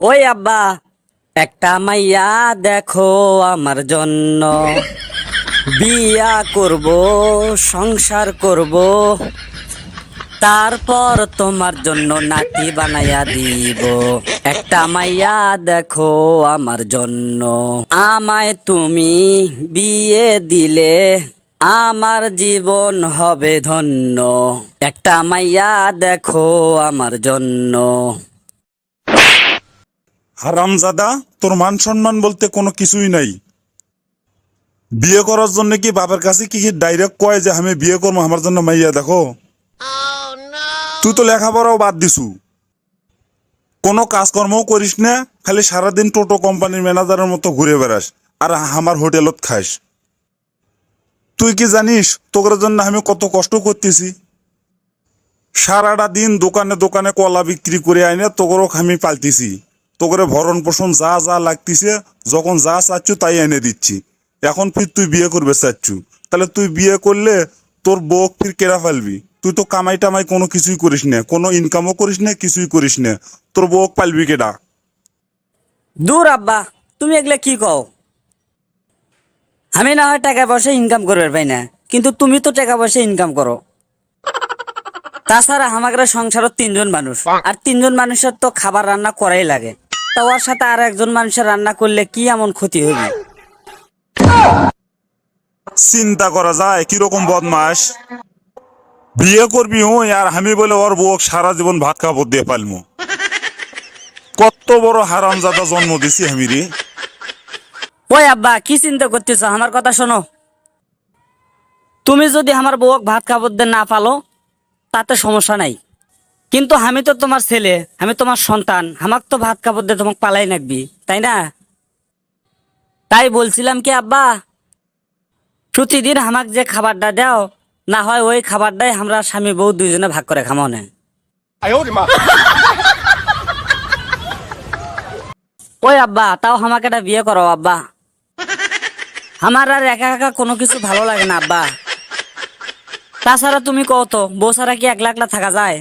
ওই আব্বা, একটা মাইয়া দেখো আমার জন্য। বিয়া করব, সংসার করব, তারপর তোমার জন্য নাতি বানাইয়া দিব। একটা মাইয়া দেখো আমার জন্য। আমায় তুমি বিয়ে দিলে আমার জীবন হবে ধন্য। একটা মাইয়া দেখো আমার জন্য। হারামজাদা তোর মান সম্মান বলতে কোনো কিছুই নাই। বিয়ে করার জন্য কি বাবার কাছে কি ডাইরেক্ট কয় যে আমি বিয়ে করব, আমার জন্য মাইয়া দেখো? তুই তো লেখাপড়াও বাদ দিছু। কোনো কাজকর্মও করিস না, খালি সারাদিন টোটো কোম্পানির ম্যানেজারের মতো ঘুরে বেড়াস আর আমার হোটেলত খাস তুই কি জানিস, তোর জন্য আমি কত কষ্ট করতেছি? সারাটা দিন দোকানে দোকানে কলা বিক্রি করে আইনে তোগরও আমি পালতেছি। তোগরে ভরণ পোষণ যা যা লাগতিছে, যখন যা চাচ্ছু তাই এনে দিচ্ছি। এখন ফির তুই বিয়ে করবে চাচ্ছু। তাহলে তুই বিয়ে করলে তোর বউ ফির কেরা ফেলবি। তুই তো কামাই টামাই কোনো কিছুই করিস না, কোনো ইনকামও করিস না, কিছুই করিস না। তোর বউ পালবি কেডা? দূর আব্বা, তুমি এগুলা কি কও? আমি না হয় টাকা পয়সা ইনকাম করবে পাই না, কিন্তু তুমি তো টাকা পয়সা ইনকাম করো। তাছাড়া আমাদের সংসারত তিনজন মানুষ, আর তিনজন মানুষের তো খাবার রান্না করাই লাগে। তা ওর সাথে আর একজন মানুষের রান্না করলে কি এমন ক্ষতি হবে চিন্তা করা যায় কীরকম বদমাস বিয়ে করবি হুঁ আর আমি বলে ওর বউ সারা জীবন ভাত খাব দিয়ে পালমু। কত বড় হারামজাদা জন্ম দিছি আমি রে। ওই আব্বা কি চিন্তা করতেছ? আমার কথা শোনো। তুমি যদি আমার বউক ভাত খাবার দিয়ে না পালো তাতে সমস্যা নাই। কিন্তু আমি তো তোমার ছেলে আমি তোমার সন্তান আমার তো ভাত কাপড় দিয়ে তোমাকে পালাই নাকবি তাই না? তাই বলছিলাম কি আব্বা প্রতিদিন আমাক যে খাবারটা দাও না হয় ওই খাবারটাই আমরা স্বামী বউ দুইজনে ভাগ করে খামো ওই আব্বা তাও আমাকে একটা বিয়ে করো আব্বা। আমার আর একা একা কোনো কিছু ভালো লাগে না আব্বা। তাছাড়া তুমি কও তো বউ ছাড়া কি একলা একলা থাকা যায়?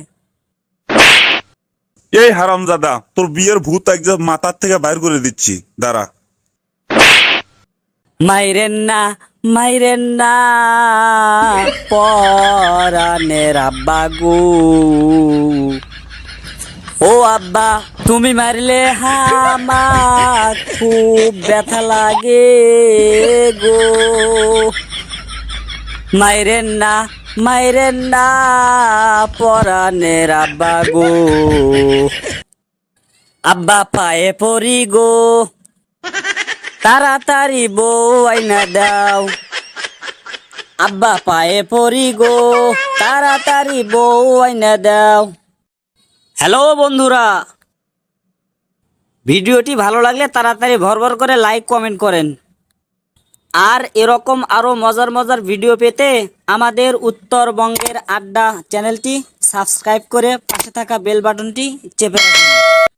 এই হারামজাদা, তোর বিয়ের ভূত একদম মাথার থেকে বাইর করে দিচ্ছি। দাঁড়া। মাইরেন না মাইরেন না পরানের আব্বা গো ও আব্বা, তুমি মারলে আমার খুব ব্যথা লাগে গো। মাইরেন না মাইরেন না পরানের আব্বা গো। আব্বা পায়ে পড়ি গো। তাড়াতাড়ি বউ আইনা দাও। আব্বা পায়ে পড়ি গো। তাড়াতাড়ি বউ আইনা দাও। হ্যালো বন্ধুরা। ভিডিওটি ভালো লাগলে তাড়াতাড়ি ভর করে লাইক, কমেন্ট করেন। আর এরকম আরও মজার মজার ভিডিও পেতে আমাদের উত্তরবঙ্গের আড্ডা চ্যানেলটি সাবস্ক্রাইব করে পাশে থাকা বেল বাটনটি চেপে রাখুন।